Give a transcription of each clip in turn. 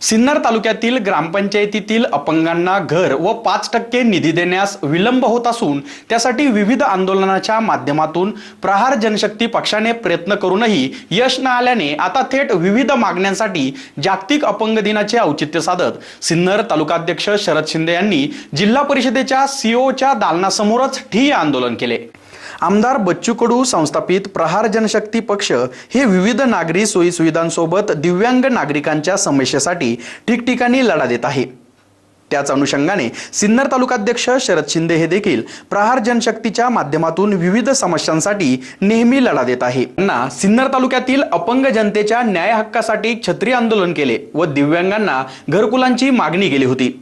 सिन्नर तालुक्यातील ग्रामपंचायतीतील अपंगांना घर व पाच टक्के निधी देण्यास विलंब होत असून त्यासाठी विविध आंदोलनाच्या माध्यमातून प्रहार जनशक्ती पक्षाने प्रयत्न करूनही यश न आल्याने आता थेट विविध मागण्यांसाठी जागतिक अपंग दिनाचे औचित्य साधत सिन्नर तालुकाध्यक्ष शरद शिंदे यांनी जिल्हा परिषदेच्या सीओच्या दालनासमोरच ठिय आंदोलन केले. आमदार बच्चू कडू संस्थापित प्रहार जनशक्ती पक्ष हे विविध नागरी सोयीसुविधांसोबत दिव्यांग नागरिकांच्या समस्येसाठी ठिकठिकाणी लढा देत आहे. त्याच अनुषंगाने सिन्नर तालुकाध्यक्ष शरद शिंदे हे देखील प्रहार जनशक्तीच्या माध्यमातून विविध समस्यांसाठी नेहमी लढा देत आहे. त्यांना सिन्नर तालुक्यातील अपंग जनतेच्या न्याय हक्कासाठी छत्री आंदोलन केले व दिव्यांगांना घरकुलांची मागणी केली होती.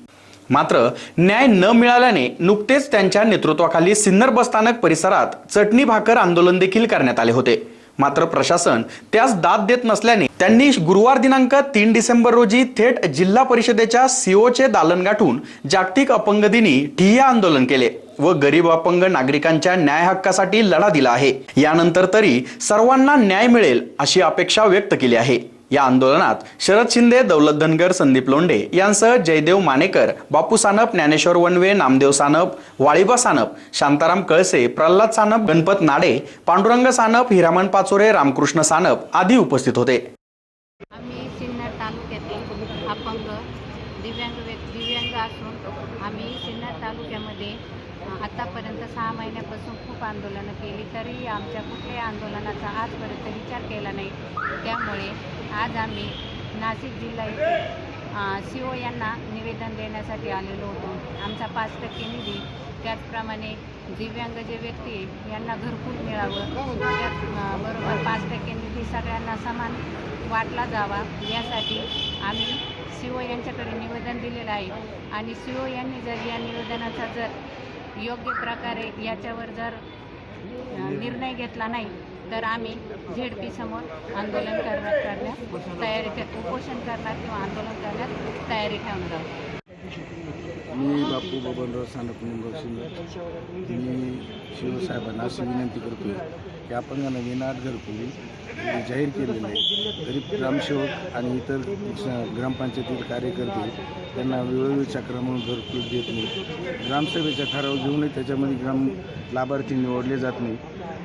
मात्र न्याय न मिळाल्याने नुकतेच त्यांच्या नेतृत्वाखाली सिन्नर बसस्थानक परिसरात चटणी भाकर आंदोलन देखील करण्यात आले होते. मात्र प्रशासन त्यास दाद देत नसल्याने त्यांनी गुरुवार दिनांक तीन डिसेंबर रोजी थेट जिल्हा परिषदेच्या सीओचे दालन गाठून जागतिक अपंग दिनी ठिय्या आंदोलन केले व गरीब अपंग नागरिकांच्या न्याय हक्कासाठी लढा दिला आहे. यानंतर तरी सर्वांना न्याय मिळेल अशी अपेक्षा व्यक्त केली आहे. या आंदोलनात शरद शिंदे दौलत धनगर संदीप लोंढे यांसह जयदेव मानेकर बापू सानप ज्ञानेश्वर वनवे नामदेव सानप वाळीबा सानप शांताराम कळसे प्रल्हाद सानप गणपत नाडे पांडुरंग सानप हिरामन पाचोरे रामकृष्ण सानप आदी उपस्थित होते. आम्ही सिन्नर तालुक्यातील अपंग दिव्यांग दिव्यांग असून आम्ही सिन्नर तालुक्यामध्ये आतापर्यंत सहा महिन्यापासून खूप आंदोलनं केली तरी आमच्या कुठल्याही आंदोलनाचा आजपर्यंत विचार केला नाही. त्यामुळे आज आम्ही नाशिक जिल्हा येथे सी ओ यांना निवेदन देण्यासाठी आलेलो होतो. आमचा पाच टक्के निधी त्याचप्रमाणे दिव्यांग जे व्यक्ती आहे, यांना घरकुल मिळावं. त्याच बरोबर पाच टक्के निधी सगळ्यांना समान वाटला जावा. यासाठी आम्ही सी ओ यांच्याकडे निवेदन दिलेलं आहे. आणि सी ओ यांनी जर या निवेदनाचा जर योग्य प्रकारे याच्यावर जर निर्णय घेतला नाही तर आम्ही झेड पी समोर आंदोलन करण्यात करण्यास तयारी उपोषण करणार किंवा आंदोलन करण्यास तयारी ठेवणार आहोत. मी बापू बबनराव सानप निमगाव शिंदे. मी शिवसाहेबांना अशी विनंती करतोय की आपण या नवीन आठ घरकुली जाहीर केलेलं आहे तरी ग्रामसेवक आणि इतर स- ग्रामपंचायतीतील कार्यकर्ते त्यांना वेळोवेळी चक्र म्हणून घरकुल देत नाही ग्रामसभेचा ठराव घेऊनही त्याच्यामध्ये ग्राम लाभार्थी निवडले जात नाही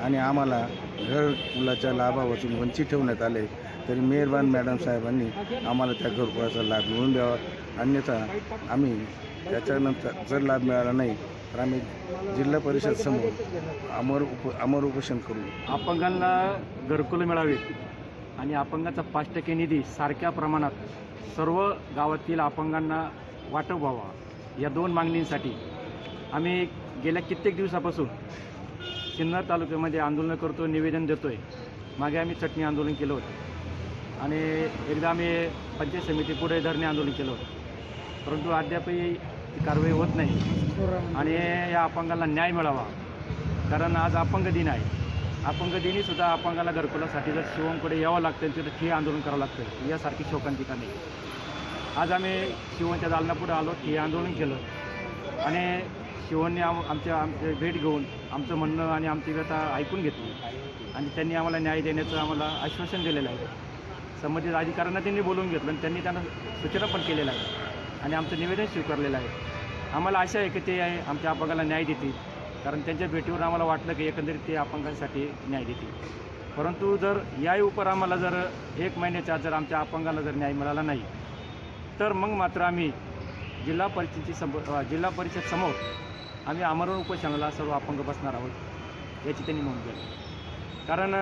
आणि आम्हाला घरकुलाच्या लाभापासून वंचित ठेवण्यात आले तरी मेहरबान मॅडम साहेबांनी आम्हाला त्या घरकुलाचा लाभ मिळवून द्यावा. अन्यथा आम्ही त्याच्यानंतर जर लाभ मिळाला नाही तर आम्ही जिल्हा परिषद समोर अमर उप अमर उपोषण करू. अपंगांना घरकुल मिळावीत आणि अपंगाचा पाच टक्के निधी सारख्या प्रमाणात सर्व गावातील अपंगांना वाटप व्हावा या दोन मागणींसाठी आम्ही गेल्या कित्येक दिवसापासून सिन्नर तालुक्यामध्ये आंदोलन करतो निवेदन देतो आहे मागे आम्ही चटणी आंदोलन केलं होतं. आणि एकदा आम्ही पंचायत समितीपुढे धरणे आंदोलन केलं होतं. परंतु अद्यापही ती कारवाई होत नाही. आणि या अपंगाला न्याय मिळावा. कारण आज अपंग दिन आहे. अपंग दिनी सुद्धा अपंगाला घरकुलासाठी जर शिवमकडे यावं लागतं तिथं हे आंदोलन करावं लागतं यासारखी शोकांतिका नाही? आज आम्ही शिवनच्या दालनापुढे आलो हे आंदोलन केलं. आणि शिवनने आम आमच्या आमचे भेट घेऊन आमचं म्हणणं आणि आमची व्यथा ऐकून घेतली. आणि त्यांनी आम्हाला न्याय देण्याचं आम्हाला आश्वासन दिलेलं आहे. संबंधित अधिकाऱ्यांना त्यांनी बोलवून घेतलं आणि त्यांनी त्यांना सूचना पण केलेल्या आहे आणि आमचं निवेदन स्वीकारलेलं आहे. आम्हाला आशा आहे की ते आमच्या अपंगाला न्याय देतील. कारण त्यांच्या भेटीवर आम्हाला वाटलं की एकंदरीत ते अपंगांसाठी न्याय देतील. परंतु जर याही उपर आम्हाला जर एक महिन्याच्या जर आमच्या अपंगाला जर न्याय मिळाला नाही तर मग मात्र आम्ही जिल्हा परिषदेची सम जिल्हा परिषद समोर आम्ही आमरण उपोषणाला सर्व अपंग बसणार आहोत याची त्यांनी नोंद केली. कारण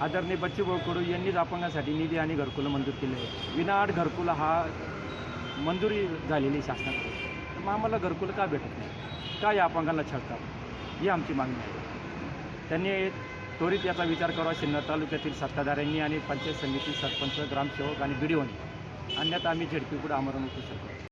आदरणीय बच्चूभाऊ कडू यांनीच अपंगासाठी निधी आणि घरकुलं मंजूर केले आहे विनाआड घरकुलं हा मंजुरी झालेली शासनाकडे तर मग आम्हाला घरकुलं का भेटत नाही? का या अपंगांना छळतात? ही आमची मागणी आहे. त्यांनी त्वरित याचा विचार करावा शिन्नर तालुक्यातील सत्ताधाऱ्यांनी आणि पंचायत समिती सरपंच ग्रामसेवक आणि बी डी अन्यथा आम्ही झेडपीपुढे आमरण उपोषण करू